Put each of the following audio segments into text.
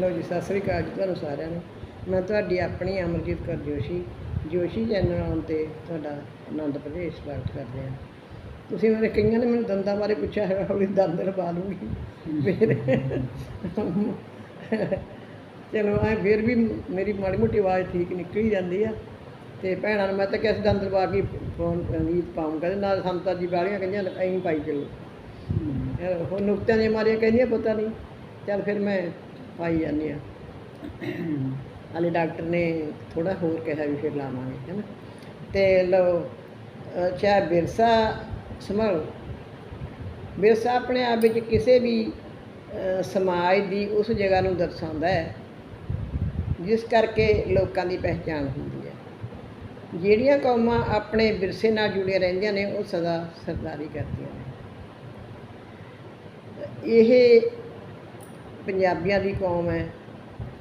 ਲੋ ਜੀ ਸਤਿ ਸ੍ਰੀ ਅਕਾਲ ਜੀ ਤੁਹਾਨੂੰ ਸਾਰਿਆਂ ਨੂੰ। ਮੈਂ ਤੁਹਾਡੀ ਆਪਣੀ ਅਮਰਜੀਤ ਕੌਰ ਜੋਸ਼ੀ ਜੋਸ਼ੀ ਚੈਨਲ ਆਉਣ ਤੇ ਤੁਹਾਡਾ ਆਨੰਦ ਪ੍ਰਦੇਸ਼ ਸਵਾਗਤ ਕਰਦੇ ਹਾਂ। ਤੁਸੀਂ ਮੇਰੇ ਕਈਆਂ ਨੇ ਮੈਨੂੰ ਦੰਦਾਂ ਬਾਰੇ ਪੁੱਛਿਆ ਹੈ ਹੌਲੀ ਦੰਦ ਲਵਾ ਲੂੰਗੀ। ਫਿਰ ਚਲੋ ਐ ਫਿਰ ਵੀ ਮੇਰੀ ਮਾੜੀ ਮੋਟੀ ਆਵਾਜ਼ ਠੀਕ ਨਿਕਲ ਜਾਂਦੀ ਆ। ਤੇ ਭੈਣਾਂ ਨੂੰ ਮੈਂ ਤਾਂ ਕਿਸ ਦੰਦ ਲਵਾ ਕੇ ਫੋਨ ਗੀਤ ਪਾਉਂਗਾ। ਤੇ ਨਾਲ ਸੰਤਾ ਜੀ ਵਾਲੀਆਂ ਕਹਿੰਦੀਆਂ ਐਂ ਪਾਈ ਚੱਲੋ। ਹੁਣ ਨੁਕਤਿਆਂ ਦੀਆਂ ਮਾਰੀਆਂ ਕਹਿੰਦੀਆਂ ਪਤਾ ਨਹੀਂ। ਚੱਲ ਫਿਰ ਮੈਂ ਪਾਈ ਜਾਂਦੇ ਆ। ਹਾਲੇ ਡਾਕਟਰ ਨੇ ਥੋੜਾ ਹੋਰ ਕਿਹਾ ਵੀ ਫਿਰ ਲਾਵਾਂਗੇ, ਹੈ ਨਾ। ਤੇ ਲਓ ਅੱਛਾ ਵਿਰਸਾ ਸੰਭਾਲੋ। ਵਿਰਸਾ ਆਪਣੇ ਆਪ ਵਿੱਚ ਕਿਸੇ ਵੀ ਸਮਾਜ ਦੀ ਉਸ ਜਗ੍ਹਾ ਨੂੰ ਦਰਸਾਉਂਦਾ ਹੈ, ਜਿਸ ਕਰਕੇ ਲੋਕਾਂ ਦੀ ਪਹਿਚਾਣ ਹੁੰਦੀ ਹੈ। ਜਿਹੜੀਆਂ ਕੌਮਾਂ ਆਪਣੇ ਵਿਰਸੇ ਨਾਲ ਜੁੜੀਆਂ ਰਹਿੰਦੀਆਂ ਨੇ, ਉਹ ਸਦਾ ਸਰਦਾਰੀ ਕਰਦੀਆਂ ਨੇ। ਇਹ ਪੰਜਾਬੀਆਂ ਦੀ ਕੌਮ ਹੈ।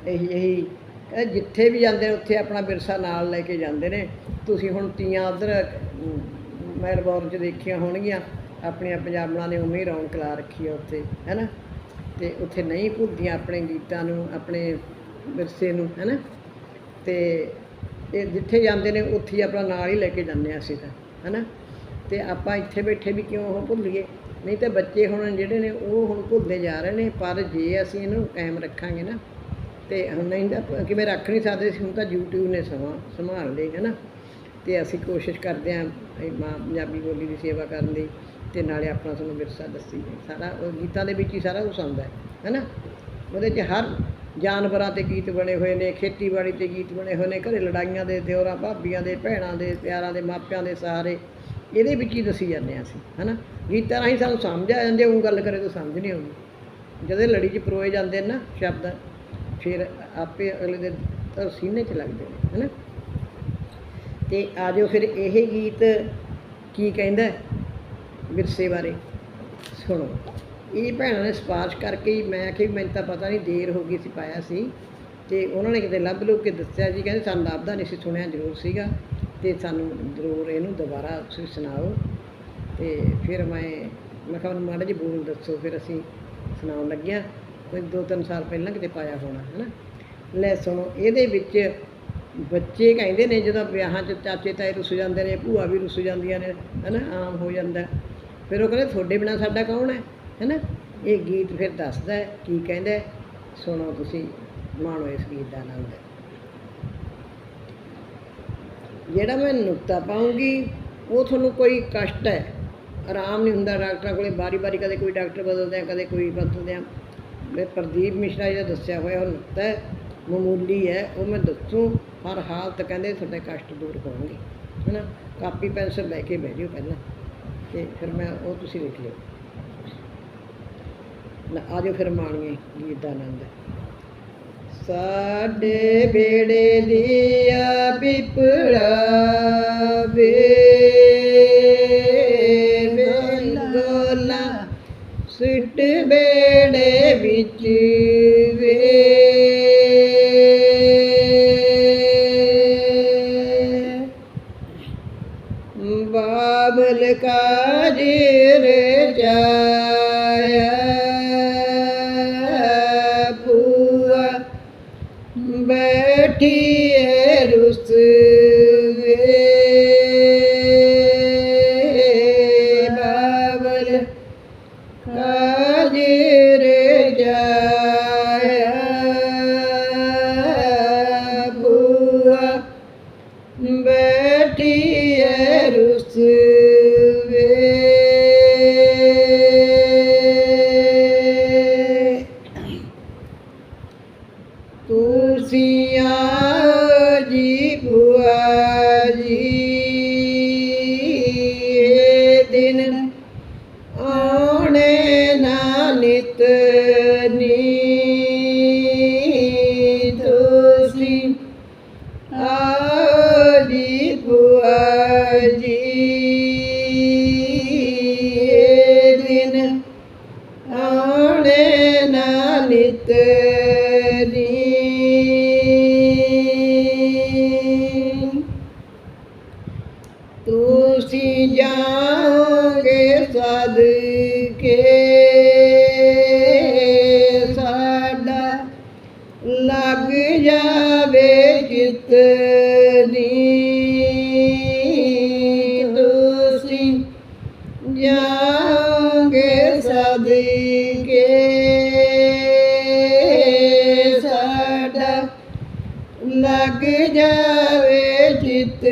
ਇਹੀ ਇਹੀ। ਇਹ ਜਿੱਥੇ ਵੀ ਜਾਂਦੇ ਨੇ, ਉੱਥੇ ਆਪਣਾ ਵਿਰਸਾ ਨਾਲ ਲੈ ਕੇ ਜਾਂਦੇ ਨੇ। ਤੁਸੀਂ ਹੁਣ ਤੀਆਂ ਉਧਰ ਮੈਲਬੌਰਨ 'ਚ ਦੇਖੀਆਂ ਹੋਣਗੀਆਂ। ਆਪਣੀਆਂ ਪੰਜਾਬਣਾਂ ਨੇ ਉਵੇਂ ਹੀ ਰੌਣਕ ਲਾ ਰੱਖੀ ਹੈ ਉੱਥੇ, ਹੈਨਾ? ਤੇ ਉੱਥੇ ਨਹੀਂ ਭੁੱਲਦੀਆਂ ਆਪਣੇ ਗੀਤਾਂ ਨੂੰ, ਆਪਣੇ ਵਿਰਸੇ ਨੂੰ, ਹੈਨਾ? ਤੇ ਇਹ ਜਿੱਥੇ ਜਾਂਦੇ ਨੇ, ਉੱਥੇ ਹੀ ਆਪਣਾ ਨਾਲ ਹੀ ਲੈ ਕੇ ਜਾਂਦੇ ਹਾਂ ਅਸੀਂ ਤਾਂ, ਹੈਨਾ? ਤੇ ਆਪਾਂ ਇੱਥੇ ਬੈਠੇ ਵੀ ਕਿਉਂ ਉਹ ਭੁੱਲੀਏ ਨਹੀਂ ਤਾਂ ਬੱਚੇ ਹੁਣ ਜਿਹੜੇ ਨੇ ਉਹ ਹੁਣ ਭੁੱਲਦੇ ਜਾ ਰਹੇ ਨੇ, ਪਰ ਜੇ ਅਸੀਂ ਇਹਨੂੰ ਕਾਇਮ ਰੱਖਾਂਗੇ ਨਾ, ਤੇ ਹੁਣ ਨਹੀਂ ਤਾਂ ਕਿਵੇਂ ਰੱਖ ਨਹੀਂ ਸਕਦੇ ਸੀ, ਹੁਣ ਤਾਂ YouTube ਨੇ ਸਮਾਂ ਸੰਭਾਲ ਲਈ ਹੈ ਨਾ। ਤੇ ਅਸੀਂ ਕੋਸ਼ਿਸ਼ ਕਰਦੇ ਹਾਂ ਮਾਂ ਪੰਜਾਬੀ ਬੋਲੀ ਦੀ ਸੇਵਾ ਕਰਨ ਦੀ, ਤੇ ਨਾਲੇ ਆਪਣਾ ਤੁਹਾਨੂੰ ਵਿਰਸਾ ਦੱਸੀ ਸਾਰਾ ਉਹ ਗੀਤਾਂ ਦੇ ਵਿੱਚ ਹੀ ਸਾਰਾ ਕੁਝ ਆਉਂਦਾ ਹੈ, ਹੈਨਾ? ਉਹਦੇ 'ਚ ਹਰ ਜਾਨਵਰਾਂ ਤੇ ਗੀਤ ਬਣੇ ਹੋਏ ਨੇ, ਖੇਤੀਬਾੜੀ ਤੇ ਗੀਤ ਬਣੇ ਹੋਏ ਨੇ, ਘਰੇ ਲੜਾਈਆਂ ਦੇ, ਦਿਓਰਾਂ ਭਾਬੀਆਂ ਦੇ, ਭੈਣਾਂ ਦੇ, ਪਿਆਰਾਂ ਦੇ, ਮਾਪਿਆਂ ਦੇ ਸਹਾਰੇ, ਇਹਦੇ ਵਿੱਚ ਹੀ ਦੱਸੀ ਜਾਂਦੇ ਹਾਂ ਅਸੀਂ, ਹੈਨਾ? ਗੀਤਾਂ ਰਾਹੀਂ ਸਾਨੂੰ ਸਮਝ ਆ ਜਾਂਦੀ ਉਹ ਗੱਲ ਕਰੇ ਤਾਂ ਸਮਝ ਨਹੀਂ ਆਉਂਦੀ। ਜਦੋਂ ਲੜੀ 'ਚ ਪਰੋਏ ਜਾਂਦੇ ਨੇ ਨਾ, ਸ਼ਬਦ, ਫਿਰ ਆਪੇ ਅਗਲੇ ਦੇ ਤਾਂ ਸੀਨੇ 'ਚ ਲੱਗਦੇ ਨੇ, ਹੈਨਾ? ਤੇ ਆਜੋ ਫਿਰ ਇਹ ਗੀਤ ਕੀ ਕਹਿੰਦਾ ਵਿਰਸੇ ਬਾਰੇ ਸੁਣੋ। ਇਹ ਭੈਣਾਂ ਨੇ ਸਿਫਾਰਿਸ਼ ਕਰਕੇ ਹੀ ਮੈਂ ਆਖਿਆ ਵੀ ਮੈਨੂੰ ਤਾਂ ਪਤਾ ਨਹੀਂ, ਦੇਰ ਹੋ ਗਈ ਸੀ ਪਾਇਆ ਸੀ। ਤੇ ਉਹਨਾਂ ਨੇ ਕਿਤੇ ਲੱਭ ਲੁੱਭ ਕੇ ਦੱਸਿਆ ਜੀ, ਕਹਿੰਦੇ ਸਾਨੂੰ ਲੱਭਦਾ ਨਹੀਂ ਸੀ, ਸੁਣਿਆ ਜ਼ਰੂਰ ਸੀਗਾ। ਤੇ ਸਾਨੂੰ ਜ਼ਰੂਰ ਇਹਨੂੰ ਦੁਬਾਰਾ ਤੁਸੀਂ ਸੁਣਾਓ। ਤੇ ਫਿਰ ਮੈਂ ਮੈਂ ਕਿਹਾ ਉਹਨੂੰ ਮਾੜਾ ਜਿਹਾ ਬੋਲ ਦੱਸੋ, ਫਿਰ ਅਸੀਂ ਸੁਣਾਉਣ ਲੱਗਿਆ। ਕੋਈ ਦੋ ਤਿੰਨ ਸਾਲ ਪਹਿਲਾਂ ਕਿਤੇ ਪਾਇਆ ਹੋਣਾ ਹੈ ਨਾ ਲੈ ਸੁਣੋ, ਇਹਦੇ ਵਿੱਚ ਬੱਚੇ ਕਹਿੰਦੇ ਨੇ, ਜਦੋਂ ਵਿਆਹਾਂ 'ਚ ਚਾਚੇ ਤਾਏ ਰੁੱਸ ਜਾਂਦੇ ਨੇ, ਭੂਆ ਵੀ ਰੁੱਸ ਜਾਂਦੀਆਂ ਨੇ, ਹਨਾ? ਆਮ ਹੋ ਜਾਂਦਾ। ਫਿਰ ਉਹ ਕਹਿੰਦੇ, ਤੁਹਾਡੇ ਬਿਨਾ ਸਾਡਾ ਕੌਣ ਹੈ? ਹੈਨਾ? ਇਹ ਗੀਤ ਫਿਰ ਦੱਸਦਾ ਹੈ, ਕੀ ਕਹਿੰਦਾ ਸੁਣੋ ਤੁਸੀਂ, ਮਾਣੋ ਇਸ ਗੀਤ ਦਾ ਆਨੰਦ ਜਿਹੜਾ ਮੈਂ ਨੁਕਤਾ ਪਾਉਂਗੀ, ਉਹ ਤੁਹਾਨੂੰ ਕੋਈ ਕਸ਼ਟ ਹੈ। ਆਰਾਮ ਨਹੀਂ ਹੁੰਦਾ, ਡਾਕਟਰਾਂ ਕੋਲੇ ਬਾਰੀ ਬਾਰੀ ਕਦੇ ਕੋਈ ਡਾਕਟਰ ਬਦਲਦੇ ਆ, ਕਦੇ ਕੋਈ ਬਦਲਦੇ ਆ। ਮੈਂ ਪ੍ਰਦੀਪ ਮਿਸ਼ਰਾ ਜੀ ਦਾ ਦੱਸਿਆ ਹੋਇਆ, ਉਹ ਨੁਕਤਾ ਮਾਮੂਲੀ ਹੈ, ਉਹ ਮੈਂ ਦੱਸੂ, ਹਰ ਹਾਲਤ ਕਹਿੰਦੇ ਤੁਹਾਡੇ ਕਸ਼ਟ ਦੂਰ ਹੋਣਗੇ, ਹੈਨਾ? ਕਾਪੀ, ਪੈਨਸਲ ਲੈ ਕੇ ਬਹਿ ਜਿਓ ਪਹਿਲਾਂ, ਤੇ ਫਿਰ ਮੈਂ ਉਹ ਤੁਸੀਂ ਲਿਖ ਲਿਓ। ਲੈ ਆਜੋ ਫਿਰ ਮਾਣੀਏ ਗੀਤ ਦਾ ਆਨੰਦ ਸਾਡੇ ਬੇੜੇ ਦੀਆ ਪਿਪੜਾ ਵੇ ਸਿੱਟ ਬੇੜੇ ਵਿੱਚ। ਜਦ ਸਾਡਾ ਲੱਗ ਜਾਵੇ ਚਿਤ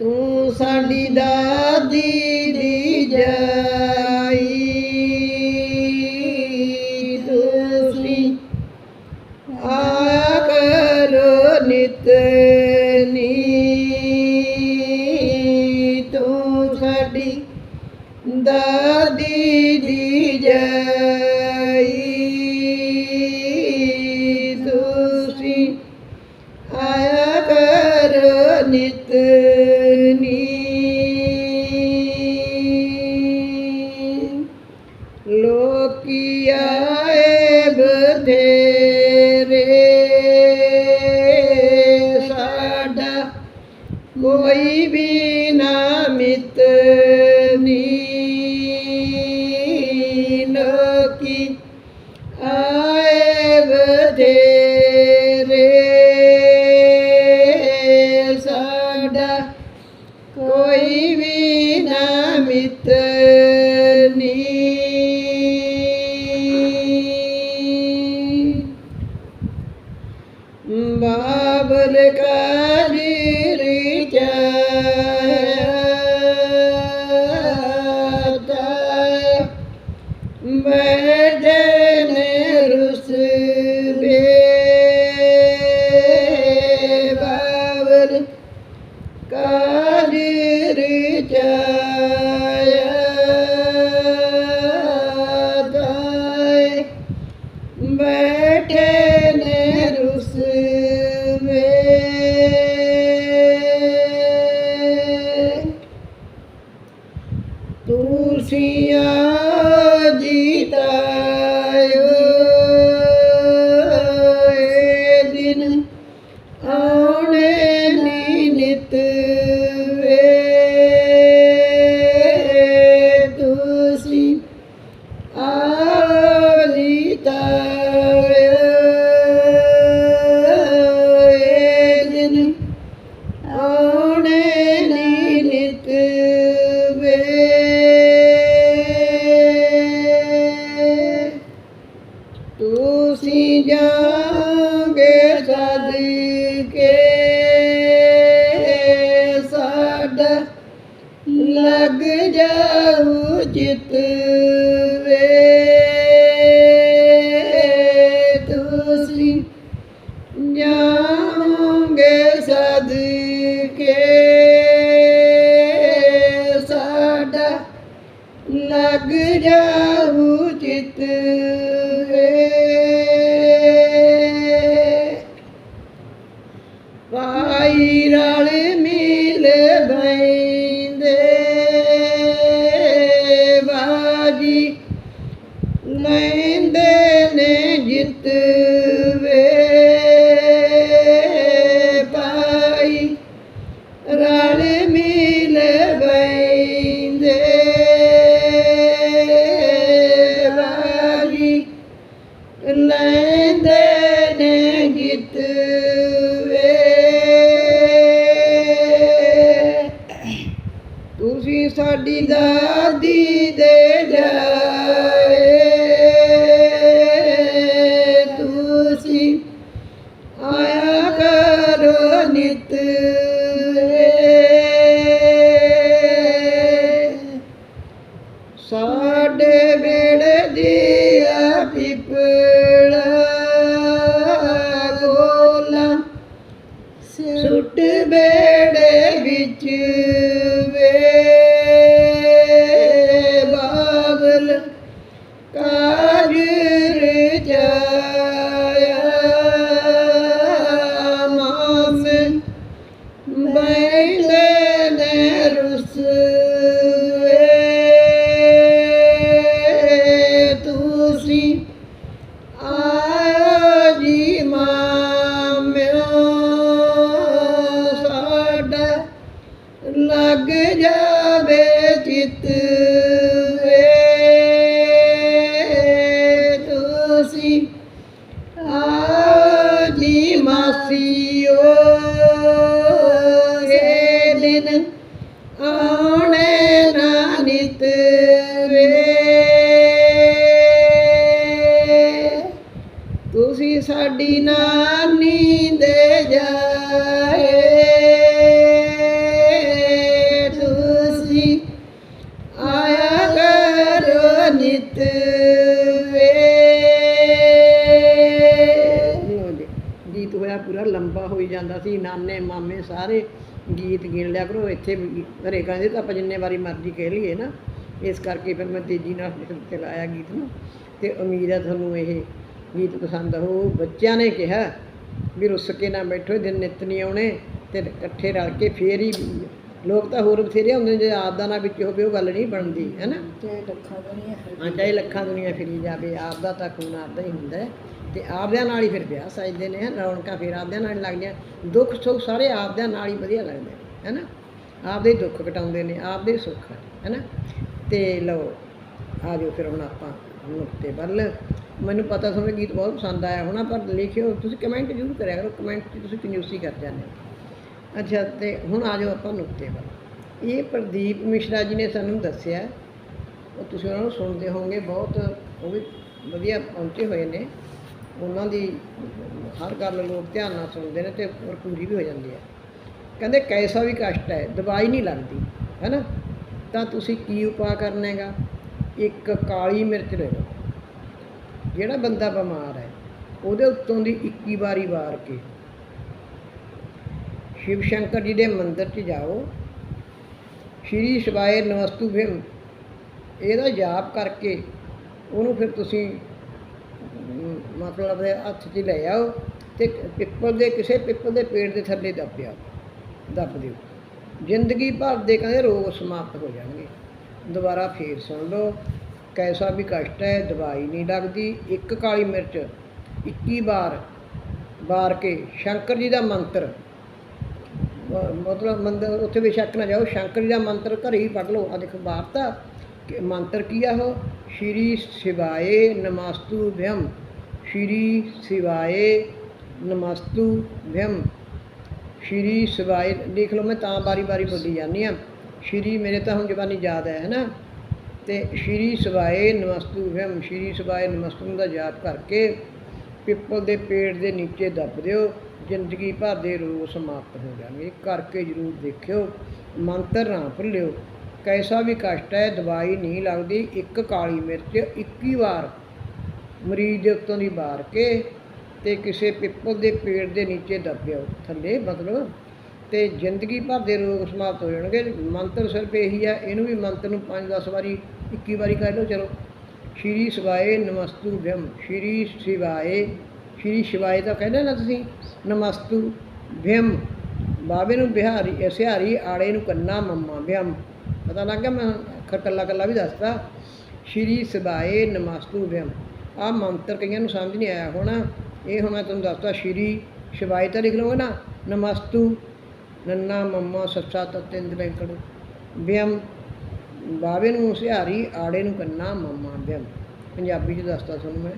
ਤੂੰ ਸਾਡੀ ਦਾਦੀ ਦੀ ਕਰੋ ਨਿਤ மித நீ பாபல காரீரிஜ ਅਸੀਂ ਜਾਗੇ ਸਦਕੇ ਸਾਡਾ ਲੱਗ ਜਾਉ ਚਿਤ ਵੇ। ਤੁਸੀਂ ਜਾਗੇ ਸਾਡਾ ਲੱਗ ਜਾਉ ਚਿਤ ਲੱਗ ਜਾਵੇ ਚਿੱਤ। ਮਾਮੇ ਸਾਰੇ ਗੀਤ ਗਿਣ ਲਿਆ ਕਰੋ ਇੱਥੇ ਘਰੇ ਕਹਿੰਦੇ ਤਾਂ ਆਪਾਂ ਜਿੰਨੇ ਵਾਰੀ ਮਰਜ਼ੀ ਕਹਿ ਲਈਏ ਨਾ। ਇਸ ਕਰਕੇ ਫਿਰ ਮੈਂ ਤੇਜ਼ੀ ਨਾਲ ਤੇ ਲਾਇਆ ਗੀਤ ਨੂੰ। ਤੇ ਉਮੀਦ ਹੈ ਤੁਹਾਨੂੰ ਇਹ ਗੀਤ ਪਸੰਦ ਹੋ ਬੱਚਿਆਂ ਨੇ ਕਿਹਾ ਵੀ ਰੁੱਸ ਕੇ ਨਾ ਬੈਠੋ ਦਿਨ ਨਿਤ ਨਹੀਂ ਆਉਣੇ ਤੇ ਇਕੱਠੇ ਰਲ ਕੇ ਫੇਰ ਹੀ ਲੋਕ ਤਾਂ ਹੋਰ ਬਥੇਰੇ ਹੁੰਦੇ ਨੇ, ਜੇ ਆਪ ਦਾ ਨਾ ਵਿੱਚ ਹੋਵੇ ਉਹ ਗੱਲ ਨਹੀਂ ਬਣਦੀ ਹੈ ਨਾ? ਤੇ ਲੱਖਾਂ ਦੁਨੀਆ ਹਾਂ ਚਾਹੇ ਲੱਖਾਂ ਦੁਨੀਆ ਫਿਰੀ ਜਾਵੇ ਆਪ ਦਾ ਤਾਂ ਖੂਨ ਆਪਦਾ ਹੀ ਹੁੰਦਾ ਹੈ। ਤੇ ਆਪਦਿਆਂ ਨਾਲ ਹੀ ਫਿਰ ਵਿਆਹ ਸਜਦੇ ਨੇ ਰੌਣਕਾਂ ਫਿਰ ਆਪਦਿਆਂ ਨਾਲ ਹੀ ਲੱਗਦੀਆਂ, ਦੁੱਖ ਸੁੱਖ ਸਾਰੇ ਆਪਦਿਆਂ ਨਾਲ ਹੀ ਵਧੀਆ ਲੱਗਦੇ ਨੇ? ਹੈਨਾ ਆਪਦੇ ਹੀ ਦੁੱਖ ਘਟਾਉਂਦੇ ਨੇ, ਆਪਦੇ ਹੀ ਸੁੱਖ ਹੈਨਾ ਤੇ ਲਓ, ਆ ਜਾਓ ਫਿਰ ਹੁਣ ਆਪਾਂ ਨੁਕਤੇ ਵੱਲ। ਮੈਨੂੰ ਪਤਾ ਤੁਹਾਨੂੰ ਗੀਤ ਬਹੁਤ ਪਸੰਦ ਆਇਆ ਹੋਣਾ, ਪਰ ਲਿਖਿਓ, ਤੁਸੀਂ ਕਮੈਂਟ ਜ਼ਰੂਰ ਕਰਿਆ ਕਰੋ, ਕਮੈਂਟ 'ਚ ਤੁਸੀਂ ਕੰਜੂਸੀ ਕਰ ਜਾਂਦੇ ਹੋ। ਅੱਛਾ, ਤੇ ਹੁਣ ਆ ਜਾਓ ਆਪਾਂ ਨੁਕਤੇ ਵੱਲ। ਇਹ ਪ੍ਰਦੀਪ ਮਿਸ਼ਰਾ ਜੀ ਨੇ ਸਾਨੂੰ ਦੱਸਿਆ, ਉਹ ਤੁਸੀਂ ਉਹਨਾਂ ਨੂੰ ਸੁਣਦੇ ਹੋਵੋਗੇ, ਬਹੁਤ ਉਹ ਵੀ ਵਧੀਆ ਪਹੁੰਚੇ ਹੋਏ ਨੇ। ਉਹਨਾਂ ਦੀ ਹਰ ਗੱਲ ਲੋਕ ਧਿਆਨ ਨਾਲ ਸੁਣਦੇ ਨੇ ਤੇ ਔਰ ਪੂਰੀ ਵੀ ਹੋ ਜਾਂਦੀ ਹੈ। ਕਹਿੰਦੇ ਕੈਸਾ ਵੀ ਕਸ਼ਟ ਹੈ ਦਵਾਈ ਨਹੀਂ ਲੱਗਦੀ ਹੈ ਨਾ ਤਾਂ ਤੁਸੀਂ ਕੀ ਉਪਾਅ ਕਰਨਾ ਹੈਗਾ? ਇੱਕ ਕਾਲੀ ਮਿਰਚ ਲੈ ਲਓ। ਜਿਹੜਾ ਬੰਦਾ ਬਿਮਾਰ ਹੈ, ਉਹਦੇ ਉੱਤੋਂ ਦੀ 21 ਵਾਰੀ ਵਾਰ ਕੇ ਸ਼ਿਵ ਸ਼ੰਕਰ ਜੀ ਦੇ ਮੰਦਿਰ 'ਚ ਜਾਓ। ਸ਼੍ਰੀ ਸ਼ਿਵਾਏ ਨਮਸਤੂ ਭੀਮ ਇਹਦਾ ਜਾਪ ਕਰਕੇ ਉਹਨੂੰ ਫਿਰ ਤੁਸੀਂ ਮਤਲਬ ਦੇ ਹੱਥ 'ਚ ਲੈ ਆਓ ਤੇ ਪਿੱਪਲ ਦੇ ਕਿਸੇ ਪਿੱਪਲ ਦੇ ਪੇੜ ਦੇ ਥੱਲੇ ਦੱਬਿਆ ਦੱਬ ਦਿਓ। ਜ਼ਿੰਦਗੀ ਭਰ ਦੇ ਕਹਿੰਦੇ ਰੋਗ ਸਮਾਪਤ ਹੋ ਜਾਣਗੇ। ਦੁਬਾਰਾ ਫੇਰ ਸੁਣ ਲਓ, ਕੈਸਾ ਵੀ ਕਸ਼ਟ ਹੈ, ਦਵਾਈ ਨਹੀਂ ਲੱਗਦੀ। ਇੱਕ ਕਾਲੀ ਮਿਰਚ 21 ਵਾਰ ਵਾਰ ਕੇ ਸ਼ੰਕਰ ਜੀ ਦਾ ਮੰਤਰ। ਮਤਲਬ ਮੰਦਰ ਉੱਥੇ ਵੀ ਸ਼ੱਕ ਨਾ ਜਾਓ, ਸ਼ੰਕਰ ਜੀ ਦਾ ਮੰਤਰ ਘਰੇ ਹੀ ਪੜ੍ਹ ਲਓ। ਆ ਦੇਖੋ ਵਾਰਤਾ, ਕਿ ਮੰਤਰ ਕੀ ਆ ਉਹ? ਸ਼੍ਰੀ ਸ਼ਿਵਾਏ ਨਮਸਤੂ ਭਯਮ ਸ਼੍ਰੀ ਸ਼ਿਵਾਏ ਨਮਸਤੂ ਭਯਮ ਸ਼੍ਰੀ ਸ਼ਿਵਾਏ, ਦੇਖ ਲਓ ਮੈਂ ਤਾਂ ਬਾਰੀ ਬਾਰੀ ਬੋਲੀ ਜਾਂਦੀ ਆ ਸ਼੍ਰੀ ਮੇਰੇ ਤਾਂ ਹੁਣ ਜ਼ਬਾਨੀ ਯਾਦ ਹੈ ਨਾ ਤੇ ਸ਼੍ਰੀ ਸ਼ਿਵਾਏ ਨਮਸਤੂ ਵਿਅਮ ਸ਼੍ਰੀ ਸ਼ਿਵਾਏ ਨਮਸਤੂ ਦਾ ਜਾਪ ਕਰਕੇ ਪਿੱਪਲ ਦੇ ਪੇੜ ਦੇ ਨੀਚੇ ਦੱਬ ਦਿਓ। ਜ਼ਿੰਦਗੀ ਭਰ ਦੇ ਰੋਗ ਸਮਾਪਤ ਹੋ ਜਾਣਗੇ। ਕਰਕੇ ਜ਼ਰੂਰ ਦੇਖਿਓ। ਮੰਤਰ ਨਾ ਭੁੱਲਿਓ। ਕੈਸਾ ਵੀ ਕਸ਼ਟ ਹੈ, ਦਵਾਈ ਨਹੀਂ ਲੱਗਦੀ। ਇੱਕ ਕਾਲੀ ਮਿਰਚ 21 ਵਾਰ ਮਰੀਜ਼ ਦੇ ਉੱਤੋਂ ਦੀ ਬਾਰ ਕੇ ਤੇ ਕਿਸੇ ਪਿੱਪਲ ਦੇ ਪੇੜ ਦੇ ਨੀਚੇ ਦੱਬਿਓ ਥੱਲੇ ਮਤਲਬ ਤੇ ਜ਼ਿੰਦਗੀ ਭਰ ਦੇ ਰੋਗ ਸਮਾਪਤ ਹੋ ਜਾਣਗੇ। ਮੰਤਰ ਸਿਰਫ ਇਹੀ ਹੈ, ਇਹਨੂੰ ਵੀ ਮੰਤਰ ਨੂੰ 5-10 ਵਾਰੀ 21 ਵਾਰੀ ਕਹਿ ਲਓ, ਚਲੋ। ਸ਼੍ਰੀ ਸ਼ਿਵਾਏ ਨਮਸਤੂ ਭਯਮ ਸ਼੍ਰੀ ਸ਼ਿਵਾਏ ਸ਼੍ਰੀ ਸ਼ਿਵਾਏ ਤਾਂ ਕਹਿੰਦੇ ਨਾ ਤੁਸੀਂ, ਨਮਸਤੂ ਭਯਮ ਬਾਬੇ ਨੂੰ ਬਿਹਾਰੀ, ਸਿਹਾਰੀ ਆੜੇ ਨੂੰ ਕੰਨਾ ਮੰਮਾ ਭਯਮ ਪਤਾ ਲੱਗ ਗਿਆ, ਮੈਂ ਅੱਖਰ ਕੱਲਾ ਕੱਲਾ ਵੀ ਦੱਸਦਾ ਸ਼੍ਰੀ ਸ਼ਿਵਾਏ ਨਮਸਤੂ ਭਯਮ ਆ ਮੰਤਰ ਕਈਆਂ ਨੂੰ ਸਮਝ ਨਹੀਂ ਆਇਆ ਹੋਣਾ। ਇਹ ਹੁਣ ਮੈਂ ਤੁਹਾਨੂੰ ਦੱਸਦਾ ਸ਼੍ਰੀ ਸ਼ਿਵਾਏ ਤਾਂ ਲਿਖ ਲਓਗੇ ਨਾ, ਨਮਸਤੂ ਨੰਨਾ ਮੰਮਾ ਸੱਚਾ ਤਤਿੰਦ ਲੈਂਕੜ ਭਯਮ ਬਾਵੇ ਨੂੰ ਸਿਹਾਰੀ ਆੜੇ ਨੂੰ ਕੰਨਾ ਮੰਮਾ ਬਿਆਨ ਪੰਜਾਬੀ ਚ ਦੱਸਦਾ ਤੁਹਾਨੂੰ ਮੈਂ।